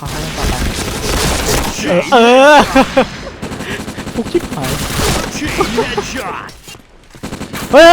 เขาให้ต่อไปเออเออฟุกชิบหายเฮ้ย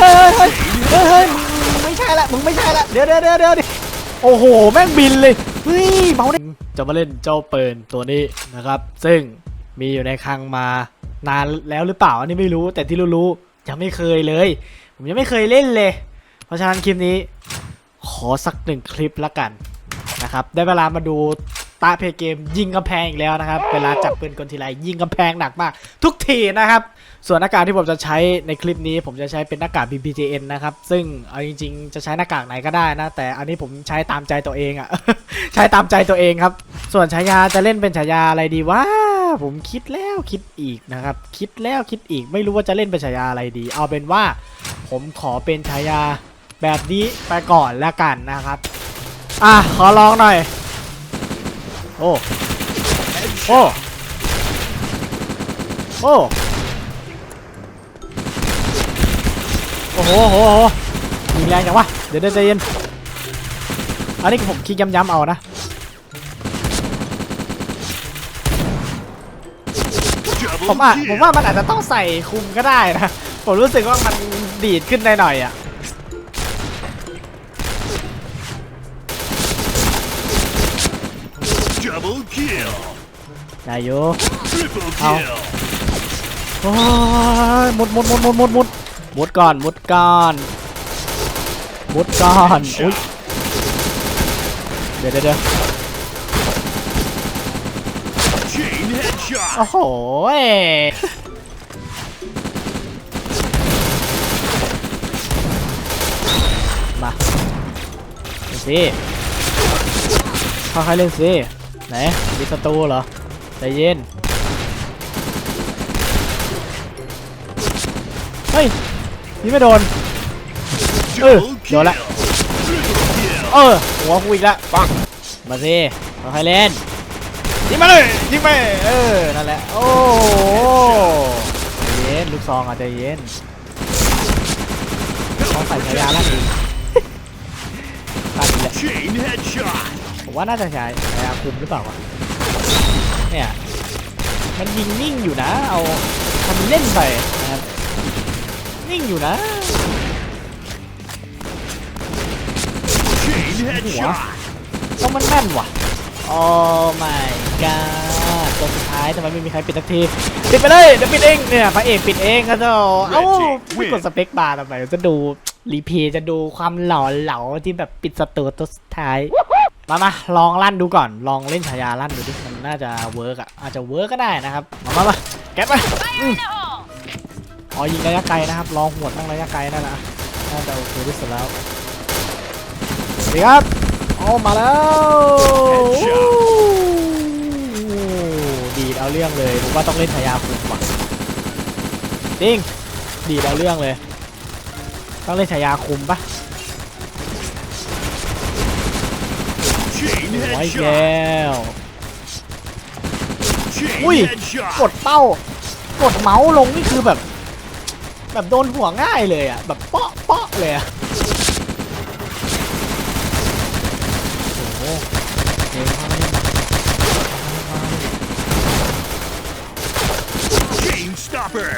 เฮ้ยเฮ้ยเฮ้ยมึงไม่ใช่ละมึงไม่ใช่ละเดี๋ยวเดี๋ยวเดี๋ยวเดี๋ยวดิโอ้โห แม่งบินเลยเฮ้ยเบาได้จะมาเล่นเจ้าเปิลตัวนี้นะครับ ซึ่งมีอยู่ในคลังมานานแล้วหรือเปล่าอันนี้ไม่รู้ แต่ที่รู้ๆยังไม่เคยเลย ผมยังไม่เคยเล่นเลย เพราะฉะนั้นคลิปนี้ ขอสักหนึ่งคลิปละกัน นะครับได้เวลามาดูตาเพเกมยิงกำแพงอีกแล้วนะครับ เวลาจับปืนกลทีไรยิงกำแพงหนักมาก ทุกทีนะครับ ส่วนหน้ากากที่ผมจะใช้ในคลิปนี้ ผมจะใช้เป็นหน้ากาก BPJN นะครับ ซึ่งเอาจริง ๆ จะใช้หน้ากากไหนก็ได้นะ แต่อันนี้ผมใช้ตามใจตัวเองอะ ใช้ตามใจตัวเองครับ ส่วนฉายาจะเล่นเป็นฉายาอะไรดีวะผมคิดแล้วคิดอีกนะครับ คิดแล้วคิดอีกไม่รู้ว่าจะเล่นเป็นฉายาอะไรดี เอาเป็นว่าผมขอเป็นฉายาแบบนี้ไปก่อนแล้วกันนะครับ อะ ขอลองหน่อย โอ้ โอ้ โอ้ โอ้โหโหยิงแรงจังวะ เดี๋ยวเดี๋ยวใจเย็น อันนี้ผมคลิกย้ำๆเอานะ ผมอะ ผมว่ามันอาจจะต้องใส่คุมก็ได้นะ ผมรู้สึกว่ามันดีดขึ้นได้หน่อยอะ ได้อยู่ Triple Ow. kill. โอ้ยมุดมุดมุดมุดมุดมุดมุดก่อนมุดก่อนมุดก่อนอุ้ยเดี๋ยวเดี๋ยวเดี๋ยว Chain headshot. โอ้โหยมาเล่นสิค่อยๆเล่นสิไหนมีศัตรูเหรอ ใจเย็น เฮ้ยนี่ไม่โดน Double Yo la- kill. Triple kill. เออหัวกูอีกล้วปังมาสิค่อยๆเล่นยิงมาเลยยิงไปเออนั่นแหละโอ้โหใจเย็นลูกซองอะใจเย็นต้องใส่ฉายาลั่นอีกลั่นอีกและผมว่าน่าจะใช้ฉายาคุมหรือเปล่าวะ เนี่ยมันยิงนิ่งอยู่นะ เอาทำเล่นไปนะครับนิ่งอยู่นะ Chain headshot. ต้องมันแม่นว่ะโอ้ my god ตัวสุดท้ายทำไมไม่มีใครปิดสักทีปิดไปเลยเดี๋ยวปิดเองเนี่ยพระเอกปิดเองก็จะเอ้า Red team ไม่กด win สเปคบาร์ทำไมจะดูรีเพย์จะดูความหล่อเหลาที่แบบปิดสตูตัวสุดท้ายมามาลองลั่นดูก่อนลองเล่นฉายาลั่นดูดิมัน น่าจะเวิร์กอะอาจจะเวิร์กก็ได้นะครับมามามาแก๊ปไปอืมอ๋อยิงระยะไกลนะครับลองหวดตั้งระยะไกลนั่นนะน่าจะโอเคที่สุดแล้วสวัสดีครับโอ้มาแล้ว Headshot โอ้ดีดเอาเรื่องเลยผมว่าต้องเล่นพยาคุมว่ะจริงดีดเอาเรื่องเลย ต้องเล่นฉายาคุมปะ Chain ไว้แก headshot. ้ว Chain Ui. headshot. กดเป้า กดเมาส์ลงนี่คือแบบ แบบโดนหัวง่ายเลยอะ แบบเปาะเปาะเลยอะโอ้โหเกมเข้ามาเล่นมา Chain stopper.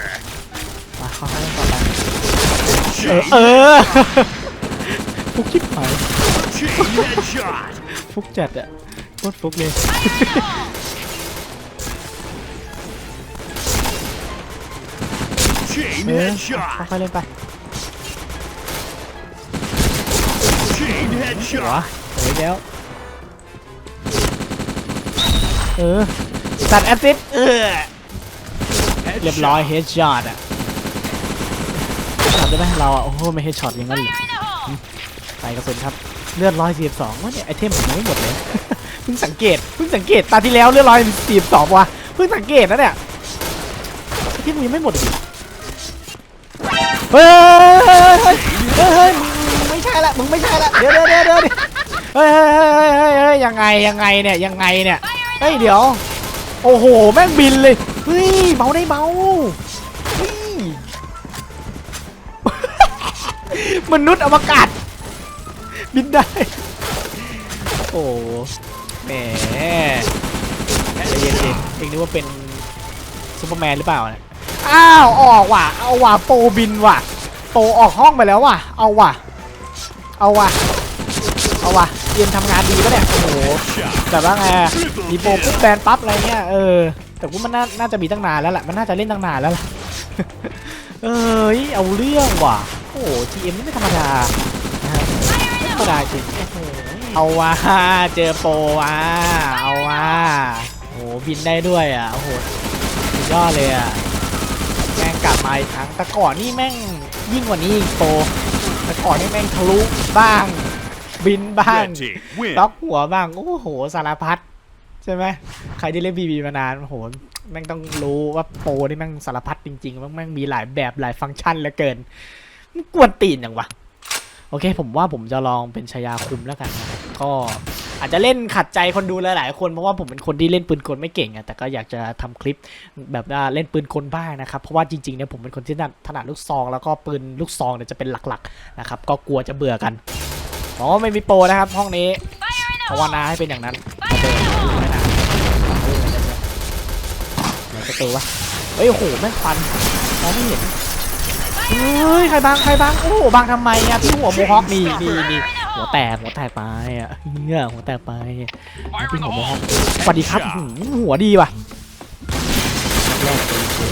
มาเข้ามาเล่นต่อไปเออ Chain เออฟุกชิบหาย Chain headshot. ฟุกจัดอะโคตรฟุกเลย Chain เออ headshot. ค่อยๆเล่นไป Chain หัว headshot. โอ้ยแล้ว เออ ตัดแอสซิดเออ เรียบร้อยเฮดช็อตอะทำได้ไหมเราอะโอ้โห ไม่เฮดช็อตอย่างนั้นเลยใส่กระสุนครับ เลือดร้อยสี่สองว่าเนี่ยไอเทมผมยังไม่หมดเลย เพิ่งสังเกตเพิ่งสังเกตตาที่แล้วเลือดร้อยสี่สองว่ะเพิ่งสังเกตนะเนี่ยไอเทมมึงยังไม่หมดอีก เหรอเฮ้ยเฮ้ยเฮ้ยเฮ้ยมึงไม่ใช่ละมึงไม่ใช่ละเดี๋ยวเดี๋ยวเดี๋ยวเดี๋ยวเฮ้ยเฮ้ยเฮ้ยเฮ้ยเฮ้ยยังไงยังไงเนี่ยยังไงเนี่ยเฮ้ยเดี๋ยว โอ้โหแม่งบินเลยเฮ้ยเบาได้เบาเฮ้ยมนุษย์อวกาศบินได้ โอ้โหแหมด็นเองนึกว่าเป็นซูเปอร์แมนหรือเปล่าเนี่ย อ้าวออกว่ะ เอาว่ะโปรบินว่ะ โปออกห้องไปแล้วว่ะ เอาว่ะ เอาว่ะ เอาว่ะเรียนทำงานดีปะเนี่ย โอ้โหแบบว่าไงอะมีโปรปุ๊บแบนปั๊บอะไรเงี้ย เออ แต่กูมันน่านาจะมีตั้งนานแล้วแหละ มันน่าจะเล่นตั้งนานแล้วล่ะ เอ้ย เอาเรื่องว่ะ โอ้โห GM นี่ไม่ธรรมดาไม่ธรรมดาจริงโอ้โหเอาว่ะ เจอโปรว่ะ เอาว่ะโอ้โหบินได้ด้วยอะโอ้โหสุดยอดเลยอะ ม่งกลับมาอีกครั้งแต่ก่อนนี่แม่งยิ่งกว่านี้อีกโปรแต่ก่อนนี่แม่งทะลุบ้าง บินบ้าง Red team win. ล็อกหัวบ้างโอ้โหสารพัดใช่ไหมใครที่เล่นบีบีมานานโอ้โหแม่งต้องรู้ว่าโปรนี่แม่งสารพัดจริงๆแม่งแม่งมีหลายแบบหลายฟังก์ชันเหลือเกินมันกวนตีนอย่างวะโอเค ผมว่าผมจะลองเป็นชายาคุมแล้วกันนะครับก็ อาจจะเล่นขัดใจคนดูหลายๆคนเพราะว่าผมเป็นคนที่เล่นปืนกลไม่เก่งอะแต่ก็อยากจะทำคลิปแบบเล่นปืนกลบ้างนะครับเพราะว่าจริงๆเนี่ยผมเป็นคนที่ถนัดถนัดลูกซอง แล้วก็ปืนลูกซองเนี่ยจะเป็นหลักๆนะครับก็กลัวจะเบื่อกันอ๋อไม่มีโปรนะครับห้องนี้ภาวนาให้เป็นอย่างนั้นเดินไม่นานไหนประตูวะเฮ้ยโอ้โหแม่งฟันมองไม่เห็นเฮ้ยใครบังใครบังโอ้โหบังทำไมอะพี่หัวโมฮอคนี่นี่นี่ หัวแตกหัวแตกไปอะเฮียหัวแตกไปพี่หัวมอคสวัสดีครับหัวดีว่ะแรกตัวยิง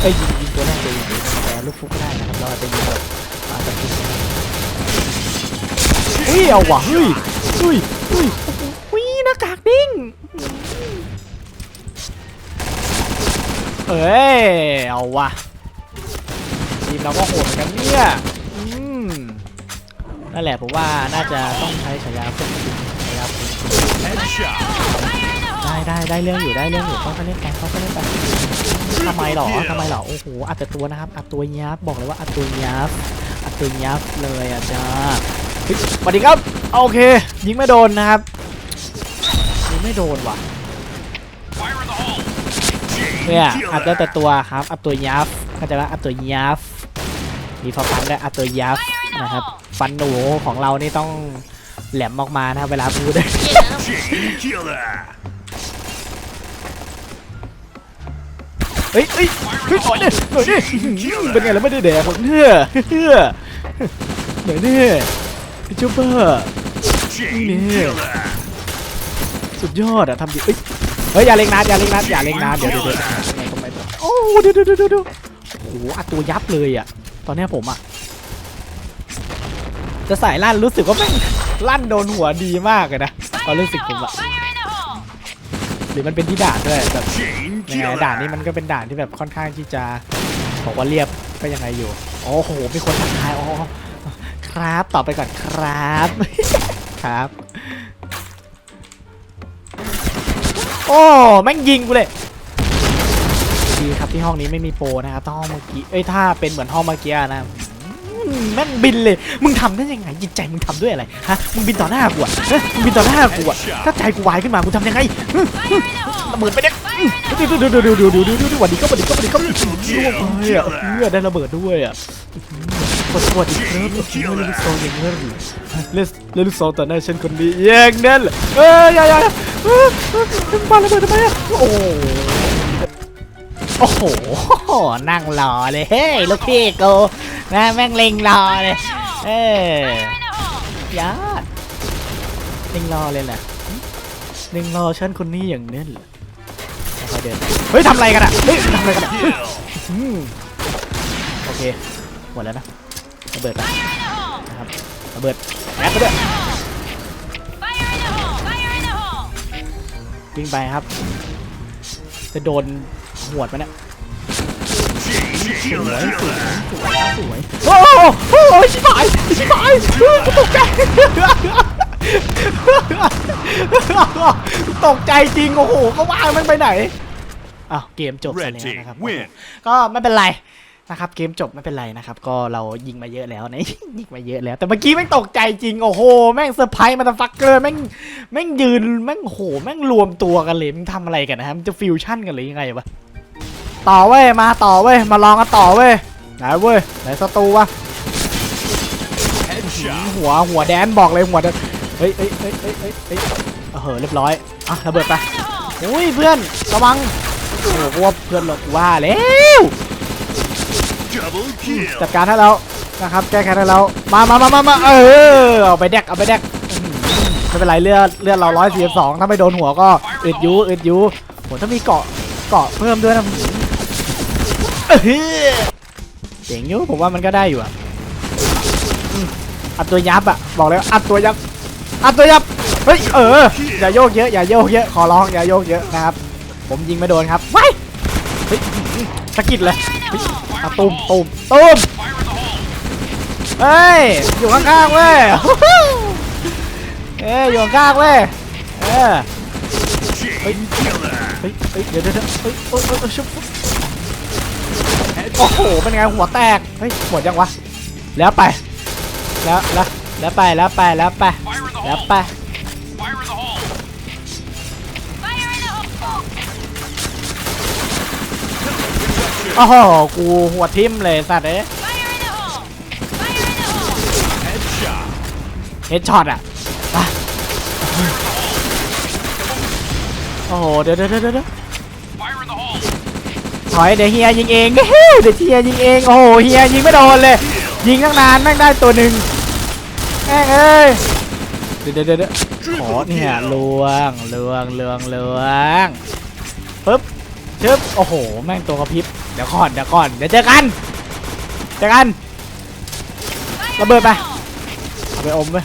เอ้ยิงยิงตัวแรกตัวยิงแต่ลูกฟุกก็ได้นะครับเราจะยิงแบบอาจจะฟุกก็ได้เฮ้ยเอาว่ะเฮ้ยอุ้ยอุ้ยอุ้ยหน้ากากดิ้งเอ้ยเอาว่ะทีมเราก็โหดเหมือนกันเนี่ย นั่นแหละผมว่าน่าจะต้องใช้ฉายาพวกนี้ฉายาพวกนี้ Headshot. ได้ได้ได้เรื่องอยู่ได้เรื่องอยู่ต้องไปเล่นกันต้องไปเล่นกันทำไมหรอทำไมหรอโอ้โหอัดแต่ตัวนะครับอัดตัวยับบอกเลยว่าอัดตัวยับอัดตัวยับเลยอะจ้าเฮ้ยสวัสดีครับโอเค ยิงไม่โดนนะครับยิงไม่โดนว่ะ Chain เนี่ยอัดได้ killer. แต่ตัวครับอัดตัวยับเข้าใจไหมอัดตัวยับมีฟอฟันด้วยอัดตัวยับ นะครับ ฟันหนูของเรานี่ต้องแหลมออกมานะครับเวลาพูด Chain killer. เฮ้ยเฮ้ยเฮ้ยหน่อยดิหน่อยดิเป็นไงแล้วไม่ได้แดกหรอกเนี่ยเฮ้ยหน่อยดิพี่จูเปอร์ Chain Yeah. killer. สุดยอดอะทำดีเอ้ยเฮ้ยอย่าเล็งนานอย่าเล็งนานอย่าเล็งนานเดี๋ยวเดี๋ยวเดี๋ยวทำไมทำไมโอ้เดี๋ยวเดี๋ยวเดี๋ยวเดี๋ยวโอ้โหอัดตัวยับเลยอะตอนเนี้ยผมอะ จะใส่ลั่นรู้สึกว่าแม่งลั่นโดนหัวดีมากเลยนะความรู้สึกผมอะหรือมันเป็นที่ด่านด้วยแบบยังไงด่านนี้มันก็เป็นด่านที่แบบค่อนข้างที่จะบอกว่าเรียบก็ยังไงอยู่โอ้โหมีคนทักทายอ๋อครับตอบไปก่อนครับครับ โอ้แม่งยิงกูเลยดีครับที่ห้องนี้ไม่มีโปรนะครับถ้าห้องเมื่อกี้เอ้ยถ้าเป็นเหมือนห้องเมื่อกี้นะ แม่งบินเลย มึงทำได้ยังไงจิตใจมึงทำด้วยอะไรฮะมึงบินต่อหน้ากูอะฮะมึงบินต่อหน้ากูอะถ้าใจกูวายขึ้นมากูทำยังไงระเบิดไปเนี่ยดูดูดูดูดูดูดูดูดูวันนี้ก็วันนี้ก็วันนี้ก็ล่วงเลยอะเพื่อได้ระเบิดด้วยอะกดกดอีกครับเล่นลูกซองอย่างนั้นหรือเล่นเล่นลูกซองต่อหน้าฉันคนนี้อย่างนั้นเหรอเอ้ยอย่าอย่าเอ้ยปาระเบิดทำไมอะโอ้ โอ้โห นั่งรอเลยเฮ้ยลูกพี่กูนะแม่งเล็งรอเลย เออยอดเล็งรอเลยแหละเล็งรอฉันคนนี้อย่างนั้นเหรอค่อยๆเดินเฮ้ยทำอะไรกันอะเฮ้ยทำอะไรกันอะ Kill. อืมโอเคหมดแล้วนะระเบิดไปนะครับระเบิดแอดไปด้วยวิ่งไปครับ จะโดน หวดมันเนี่ย Chain killer. สวยโอ้โหโอ้โหชิบหายชิบหายกูตกใจตกใจจริง โอ้โห ก็ว่ามันไปไหนอ้าวเกมจบแล้วนะครับ ก็ไม่เป็นไรนะครับเกมจบไม่เป็นไรนะครับก็เรายิงมาเยอะแล้วนะยิงมาเยอะแล้ว แต่เมื่อกี้แม่งตกใจจริงโอ้โหแม่งเซอร์ไพรส์มาตฟักเกอร์แม่งแม่งยืนแม่งโอ้โหแม่งรวมตัวกันเลยมันทำอะไรกันนะฮะมันจะฟิวชั่นกันหรือยังไงวะ ต่อเว้ยมาต่อเว้ยมาลองกันต่อเว้ยไหนเว้ยไหนศัตรูวะ Headshot. หัวหัวแดนบอกเลยหัวแดนเฮ้ยเฮ้ยเฮ้ยเฮ้ยเฮ้ยเฮ้ยเออเรียบร้อยอะระเบิดไปโอ้ยเพื่อนระวังโอ้โหกลัวเพื่อนหลบว่าแล้ว Double kill. จัดการให้แล้วนะครับแก้แค้นให้แล้วมามามามามาเออเอาไปแดกเอาไปแดกอื้อหือไม่เป็นไรเลือดเลือดเราร้อยสี่สิบสองถ้าไม่โดนหัวก็อึดยูอึดยูโหถ้ามีเกาะเกาะเพิ่มด้วยนะ เจ๋งอยูผมว่ามันก็ได้อยู่อะอัดตัวยับอะบอกเลยว่าอัดตัวยับอัดตัวยับเฮ้ยเอออย่าโยกเยอะอย่าโยกเยอะขอร้องอย่าโยกเยอะนะครับ ผมยิงไม่โดนครับไว้ายเฮ้ยสกิดเลยอะตุ้มตุ้มตุ้มเฮ้ยอยู่ข้างๆเว้ยเอ้ยอยู่ข้างๆเว้ยเออเฮ้ยเฮ้ยเดี๋ยวเดี๋ยวเดี๋ยวเฮ้ยโอ้ยโอ้ยโอ้ยชุบ โอ้โห เป็นไงหัวแตก เฮ้ย หมดยังวะ แล้วไป แล้วแล้วแล้วไป แล้วไป แล้วไป แล้วไป โอ้โห กูหัวทิ่มเลยสัตว์เอ้ย Fire in the hole! Fire in the hole! Headshot. เฮดช็อตอะไปโอ้โห เดี๋ยวเดี๋ยวเดี๋ยวเดี๋ยว ถอยเดี๋ยวเฮียยิงเองเดี๋ยวเฮียยิงเองโอ้โหเฮียยิงไม่โดนเลย ยิงตั้งนานแม่งได้ตัวหนึ่งแม่งเอ้ยเดี๋ยวเดี๋ยวเดี๋ยวขอเนี่ยลวงลวงลวงลวงปึ๊บชึบโอ้โหแม่งตัวกระพริบเดี๋ยวก่อนเดี๋ยวก่อนเดี๋ยวเจอกันเจอกันระเบิดไปเอาไปอมไป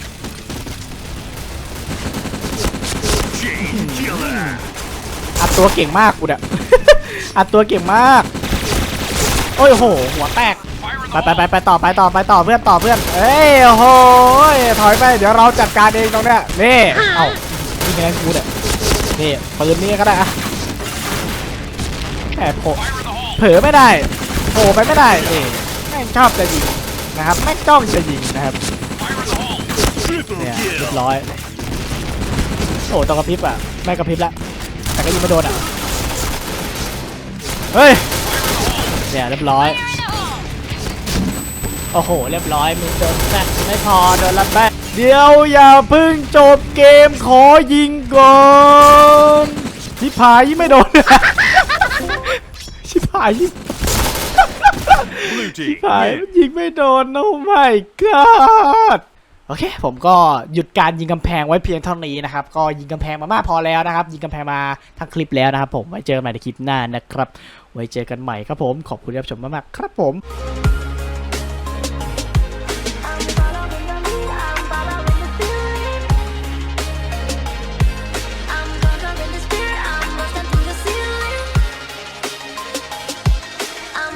อัดตัวเก่งมากกูเนี่ย อัดตัวเก่งมาก โอ้ยโห หัวแตก ไปไปไปไปต่อไปต่อไปต่อเพื่อนต่อเพื่อน เอ้ยโอ้โหยถอยไปเดี๋ยวเราจัดการเองตรงเนี้ยนี่เอ้านี่ไงกูเนี่ยนี่ปืนนี่ก็ได้อะแอบโผล่เผลอไม่ได้โผล่ไปไม่ได้นี่แม่งชอบจะยิงนะครับแม่งจ้องจะยิงนะครับเนี่ยเรียบร้อยโอ้ตองกระพริบอะไม่กระพริบละแต่ก็ยิงไม่โดนอะ เฮ้ยเนี่ยเรียบร้อย Fire in the hole! โอ้โห เรียบร้อยมีโดนแฟดไม่พอโดนละแบกเดี๋ยวอย่าเพึ่งจบเกมขอยิงก่อนชิบหายยิงไม่โดน ชิบหายยิง Blue ชิ team. บหาย win. ยิงไม่โดนโอ้ my god โอเค ผมก็หยุดการยิงกำแพงไว้เพียงเท่านี้นะครับ ก็ยิงกำแพงมามากพอแล้วนะครับ ยิงกำแพงมาทั้งคลิปแล้วนะครับ ผมไว้เจอกันใหม่ในคลิปหน้านะครับ ไว้เจอกันใหม่ครับผม ขอบคุณที่รับชมมากๆครับผม